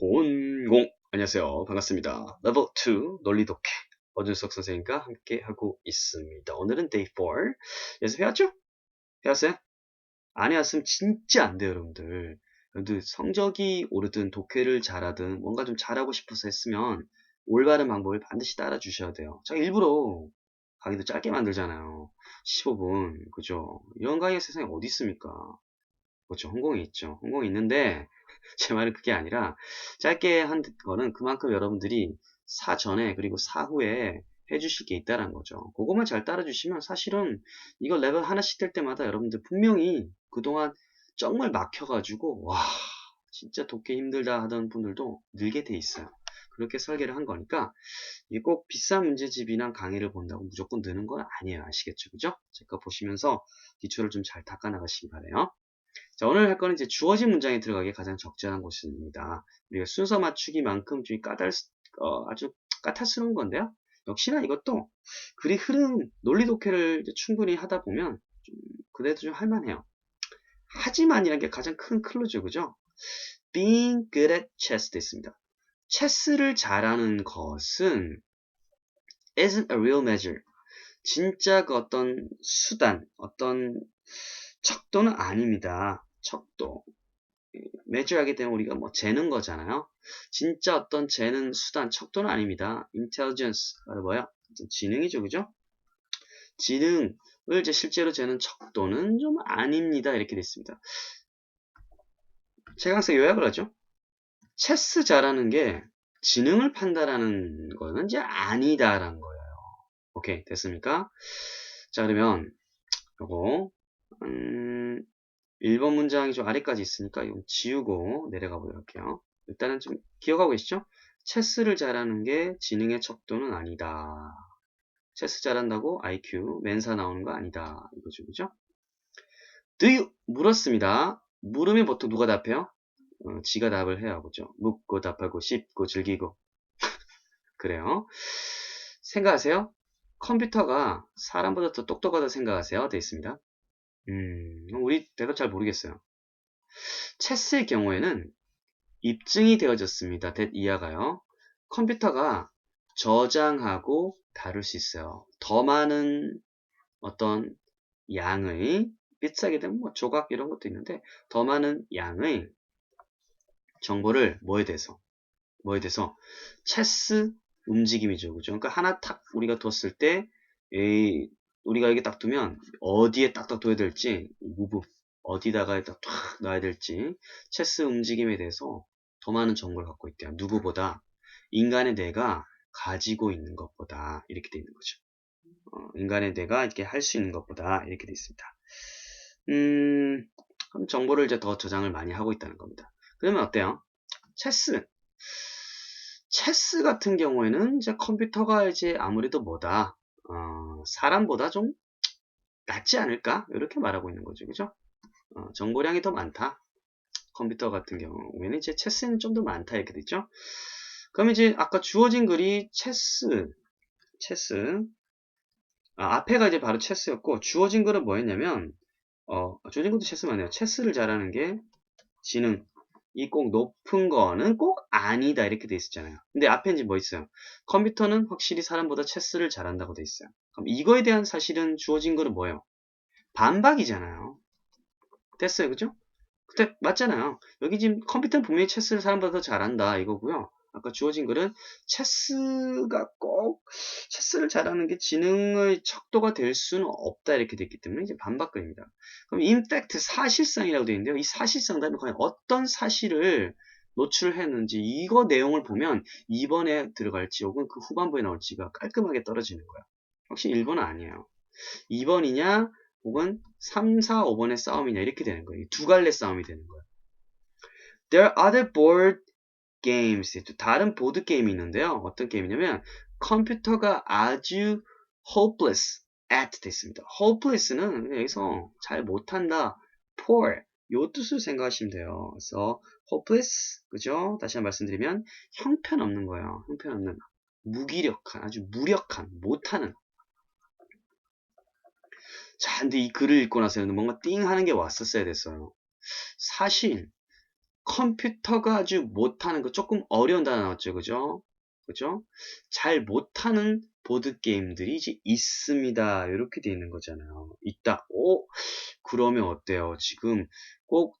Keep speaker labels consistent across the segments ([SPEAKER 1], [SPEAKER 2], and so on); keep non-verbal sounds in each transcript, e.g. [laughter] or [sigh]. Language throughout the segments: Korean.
[SPEAKER 1] 본공. 안녕하세요. 반갑습니다. 레벨 2 논리 독해. 어준석 선생님과 함께 하고 있습니다. 오늘은 day 4 연습해왔죠? 해왔어요? 안 해왔으면 진짜 안 돼요 여러분들. 여러분들 성적이 오르든 독해를 잘하든 뭔가 좀 잘하고 싶어서 했으면 올바른 방법을 반드시 따라 주셔야 돼요. 제가 일부러 강의도 짧게 만들잖아요. 15분. 그죠? 이런 강의 세상에 어디 있습니까? 그렇죠. 홍콩에 있죠. 홍콩에 있는데 [laughs] 제 말은 그게 아니라 짧게 한 거는 그만큼 여러분들이 사전에 그리고 사후에 해주실 게 있다는 거죠. 그것만 잘 따라주시면 사실은 이거 레벨 하나씩 될 때마다 여러분들 분명히 그동안 정말 막혀가지고 와 진짜 돕기 힘들다 하던 분들도 늘게 돼 있어요. 그렇게 설계를 한 거니까 이게 꼭 비싼 문제집이나 강의를 본다고 무조건 느는 건 아니에요. 아시겠죠? 그죠? 제거 보시면서 기초를 좀 잘 닦아 나가시기 바래요. 자, 오늘 할 거는 이제 주어진 문장에 들어가기 가장 적절한 곳입니다. 우리가 순서 맞추기만큼 좀 까달, 어, 아주 까탈스러운 건데요. 역시나 이것도 글이 흐름, 논리 독해를 충분히 하다 보면 좀 그래도 좀 할만해요. 하지만이라는 게 가장 큰 클로죠, 그죠? Being good at chess 됐습니다. 체스를 잘하는 것은 isn't a real measure. 진짜 그 어떤 수단, 어떤 척도는 아닙니다. 척도. 매주하기 때문에 우리가 뭐 재는 거잖아요. 진짜 어떤 재는 수단, 척도는 아닙니다. intelligence, 바로 뭐야? 지능이죠, 그죠? 지능을 이제 실제로 재는 척도는 좀 아닙니다. 이렇게 됐습니다. 제가 요약을 하죠. 체스 잘하는 게 지능을 판단하는 거는 이제 아니다라는 거예요. 오케이, 됐습니까? 자, 그러면 요거 음, 1번 문장이 좀 아래까지 있으니까 이건 지우고 내려가 보도록 할게요. 일단은 좀 기억하고 계시죠? 체스를 잘하는 게 지능의 척도는 아니다. 체스 잘한다고 IQ, 맨사 나오는 거 아니다. 이거죠, 그죠? Do? 물었습니다. 물으면 보통 누가 답해요? 어, 지가 답을 해야 보죠. 묻고 답하고 씹고 즐기고. [laughs] 그래요. 생각하세요? 컴퓨터가 사람보다 더 똑똑하다 생각하세요? 되어 있습니다. 음, 우리 대답 잘 모르겠어요. 체스의 경우에는 입증이 되어졌습니다. that 이하가요. 컴퓨터가 저장하고 다룰 수 있어요. 더 많은 어떤 양의 비싸게 되면 뭐 조각 이런 것도 있는데 더 많은 양의 정보를 뭐에 대해서 뭐에 대해서 체스 움직임이죠. 그죠? 그러니까 하나 탁 우리가 뒀을 때 우리가 여기 딱 두면 어디에 딱딱 둬야 될지 무브 어디다가 딱 놔야 될지 체스 움직임에 대해서 더 많은 정보를 갖고 있대요. 누구보다 인간의 뇌가 가지고 있는 것보다 이렇게 돼 있는 거죠. 어, 인간의 뇌가 이렇게 할 수 있는 것보다 이렇게 돼 있습니다. 음, 그럼 정보를 이제 더 저장을 많이 하고 있다는 겁니다. 그러면 어때요? 체스. 체스 같은 경우에는 이제 컴퓨터가 이제 아무래도 뭐다. 어, 사람보다 좀 낫지 않을까? 이렇게 말하고 있는 거죠. 그죠? 어, 정보량이 더 많다. 컴퓨터 같은 경우에는 이제 체스는 좀 더 많다. 이렇게 되죠. 그럼 이제 아까 주어진 글이 체스, 체스. 아, 앞에가 이제 바로 체스였고, 주어진 글은 뭐였냐면, 어, 주어진 글도 체스 맞네요. 체스를 잘하는 게 지능, 이 꼭 높은 거는 꼭 아니다 이렇게 돼 있었잖아요. 근데 앞에 이제 뭐 있어요? 컴퓨터는 확실히 사람보다 체스를 잘한다고 돼 있어요. 그럼 이거에 대한 사실은 주어진 거는 뭐예요? 반박이잖아요. 됐어요, 그죠? 근데 맞잖아요. 여기 지금 컴퓨터는 분명히 체스를 사람보다 더 잘한다 이거고요. 아까 주어진 글은 체스가 꼭 체스를 잘하는 게 지능의 척도가 될 수는 없다 이렇게 됐기 때문에 이제 반박글입니다. 그럼 인팩트 사실상이라고 되어 있는데요. 이 사실상 다음에 과연 어떤 사실을 노출했는지 이거 내용을 보면 2번에 들어갈지 혹은 그 후반부에 나올지가 깔끔하게 떨어지는 거야. 혹시 1번은 아니에요. 2번이냐 혹은 3, 4, 5번의 싸움이냐 이렇게 되는 거예요. 두 갈래 싸움이 되는 거예요. There are other board games. 또 다른 보드 게임이 있는데요. 어떤 게임이냐면 컴퓨터가 아주 hopeless at 됐습니다. hopeless는 여기서 잘 못한다. poor 요 뜻을 생각하시면 돼요. 그래서 hopeless 그죠? 다시 한번 말씀드리면 형편없는 거예요. 형편없는 무기력한 아주 무력한 못하는 자, 근데 이 글을 읽고 나서 뭔가 띵 하는 게 왔었어야 됐어요. 사실 컴퓨터가 아주 못하는 거 조금 어려운 단어 나왔죠. 그죠? 그죠? 잘 못하는 보드게임들이 이제 있습니다. 이렇게 돼 있는 거잖아요. 있다. 오, 그러면 어때요? 지금 꼭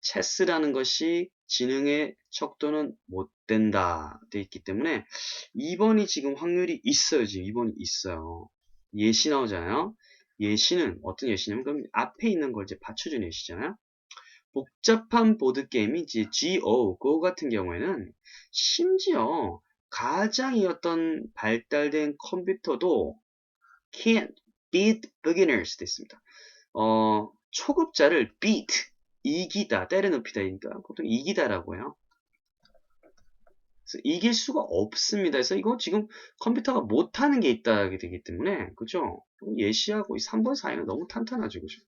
[SPEAKER 1] 체스라는 것이 지능의 척도는 못 된다. 돼 있기 때문에 2번이 지금 확률이 있어요. 지금 2번이 있어요. 예시 나오잖아요. 예시는 어떤 예시냐면 그럼 앞에 있는 걸 이제 받쳐주는 예시잖아요. 복잡한 보드게임이 이제 GO, GO 같은 경우에는 심지어 가장 이었던 발달된 컴퓨터도 can't beat beginners 됐습니다. 어, 초급자를 beat, 이기다, 때려눕히다, 그러니까 보통 이기다라고 해요. 이길 수가 없습니다. 그래서 이거 지금 컴퓨터가 못하는 게 있다 되기 때문에 그죠? 예시하고 이 3번 사이는 너무 탄탄하죠, 그죠?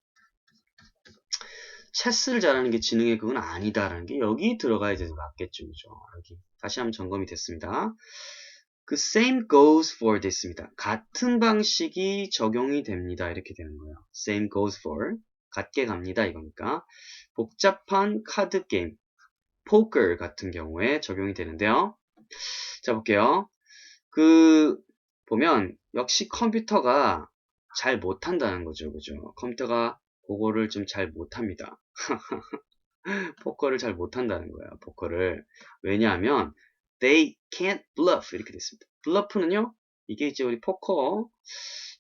[SPEAKER 1] 체스를 잘하는 게 지능의 그건 아니다라는 게 여기 들어가야 되는 맞겠죠, 그죠? 여기 다시 한번 점검이 됐습니다. 그 same goes for 됐습니다. 같은 방식이 적용이 됩니다. 이렇게 되는 거예요. same goes for 같게 갑니다. 이거니까 복잡한 카드 게임 포ker 같은 경우에 적용이 되는데요. 자 볼게요. 그 보면 역시 컴퓨터가 잘 못한다는 거죠. 그죠? 컴퓨터가 그거를 좀 잘 못합니다. [laughs] 포커를 잘 못한다는 거야. 포커를. 왜냐하면 they can't bluff 이렇게 됐습니다. 블러프는요. 이게 이제 우리 포커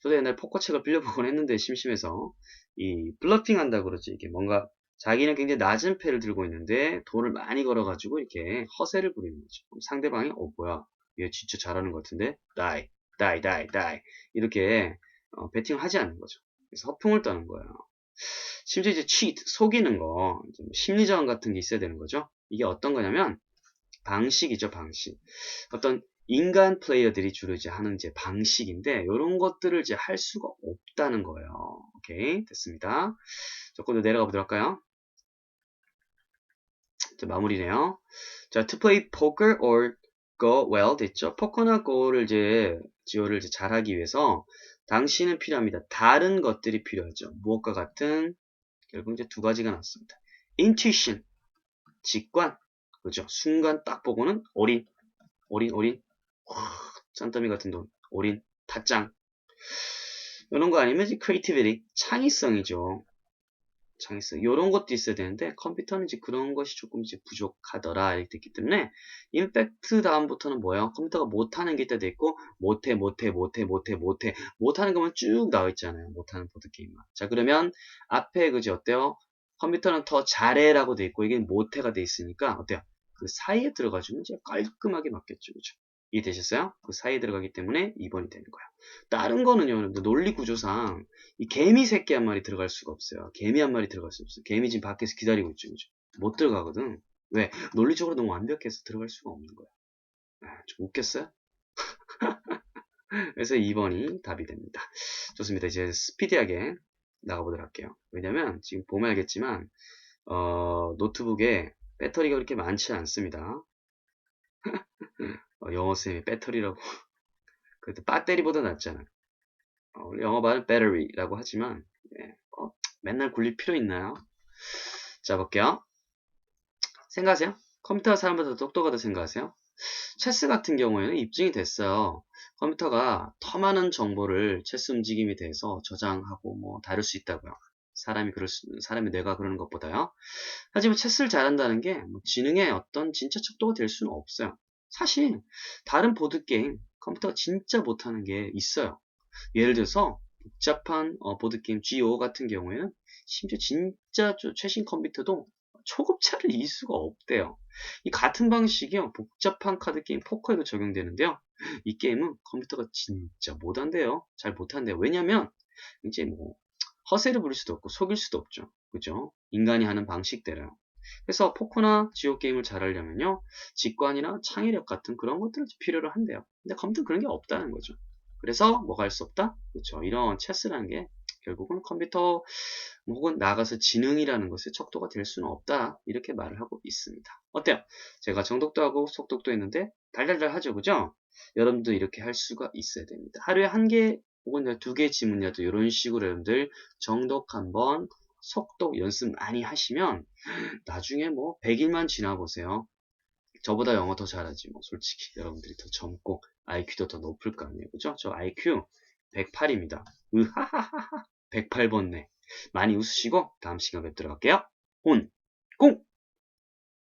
[SPEAKER 1] 저도 옛날 포커 책을 빌려보곤 했는데 심심해서 이 블러핑 한다고 그러지. 이게 뭔가 자기는 굉장히 낮은 패를 들고 있는데 돈을 많이 걸어가지고 이렇게 허세를 부리는 거죠. 상대방이 어 뭐야 얘 진짜 잘하는 것 같은데 die, die, die, die 이렇게 어, 배팅을 하지 않는 거죠. 그래서 허풍을 떠는 거예요. 심지어 이제 cheat, 속이는 거, 뭐 심리저항 같은 게 있어야 되는 거죠. 이게 어떤 거냐면, 방식이죠, 방식. 어떤 인간 플레이어들이 주로 이제 하는 이제 방식인데, 이런 것들을 이제 할 수가 없다는 거예요. 오케이, 됐습니다. 조금 더 내려가 보도록 할까요? 자, 마무리네요. 자, to play poker or go well 됐죠. 포커나 go를 이제 이제 잘하기 위해서 당신은 필요합니다. 다른 것들이 필요하죠. 무엇과 같은 결국 이제 두 가지가 나왔습니다. intuition 직관 그죠? 순간 딱 보고는 올인 올인 올인 짠더미 같은 돈 올인 타짱 이런 거 아니면 이제 creativity 창의성이죠. 창의성 이런 것도 있어야 되는데 컴퓨터는 이제 그런 것이 조금 이제 부족하더라 이렇게 됐기 때문에 인팩트 다음부터는 뭐예요? 컴퓨터가 못하는 게 있다 있고 못해 못해 못해 못해 못해 못하는 것만 쭉 나와 있잖아요. 못하는 보드 게임만. 자 그러면 앞에 그지 어때요? 컴퓨터는 더 잘해라고 돼 있고 이게 못해가 돼 있으니까 어때요? 그 사이에 들어가주면 이제 깔끔하게 맞겠죠, 그죠? 이해되셨어요? 그 사이에 들어가기 때문에 2번이 되는 거예요. 다른 거는요, 논리 구조상 이 개미 새끼 한 마리 들어갈 수가 없어요. 개미 한 마리 들어갈 수 없어요. 개미 지금 밖에서 기다리고 있죠, 그죠? 못 들어가거든. 왜? 논리적으로 너무 완벽해서 들어갈 수가 없는 거야. 아, 좀 웃겼어요? [laughs] 그래서 2번이 답이 됩니다. 좋습니다. 이제 스피디하게 나가보도록 할게요. 왜냐면 지금 보면 알겠지만 어, 노트북에 배터리가 그렇게 많지 않습니다. 어, 영어쌤이 배터리라고 [laughs] 그래도 배터리보다 낫잖아. 어, 영어 발음 battery라고 하지만 예, 어, 맨날 굴릴 필요 있나요? 자 볼게요. 생각하세요? 컴퓨터가 사람보다 똑똑하다 생각하세요? 체스 같은 경우에는 입증이 됐어요. 컴퓨터가 더 많은 정보를 체스 움직임에 대해서 저장하고 뭐 다룰 수 있다고요. 사람이 그럴 수, 사람의 뇌가 그러는 것보다요. 하지만 체스를 잘한다는 게 뭐 지능의 어떤 진짜 척도가 될 수는 없어요. 사실 다른 보드게임 컴퓨터가 진짜 못하는 게 있어요. 예를 들어서 복잡한 어, 보드게임 GO 같은 경우에는 심지어 진짜 최신 컴퓨터도 초급차를 이길 수가 없대요. 이 같은 방식이요. 복잡한 카드 게임 포커에도 적용되는데요. 이 게임은 컴퓨터가 진짜 못한대요. 잘 못한대요. 왜냐면 이제 뭐 허세를 부릴 수도 없고 속일 수도 없죠. 그죠? 인간이 하는 방식대로요. 그래서 포커나 지오 게임을 잘하려면요. 직관이나 창의력 같은 그런 것들을 필요로 한대요. 근데 컴퓨터는 그런 게 없다는 거죠. 그래서 뭐가 할 수 없다? 그렇죠. 이런 체스라는 게 결국은 컴퓨터 혹은 나가서 지능이라는 것의 척도가 될 수는 없다. 이렇게 말을 하고 있습니다. 어때요? 제가 정독도 하고 속독도 했는데 달달달 하죠. 그죠? 여러분도 이렇게 할 수가 있어야 됩니다. 하루에 한 개 혹은 두 개 지문이라도 이런 식으로 여러분들 정독 한번 속독 연습 많이 하시면 나중에 뭐 100일만 지나보세요. 저보다 영어 더 잘하지 뭐 솔직히 여러분들이 더 젊고 IQ도 더 높을 거 아니에요. 그죠? 저 IQ 108입니다. 으하하하하 108번네. 많이 웃으시고 다음 시간 뵙도록 할게요. 온, 공!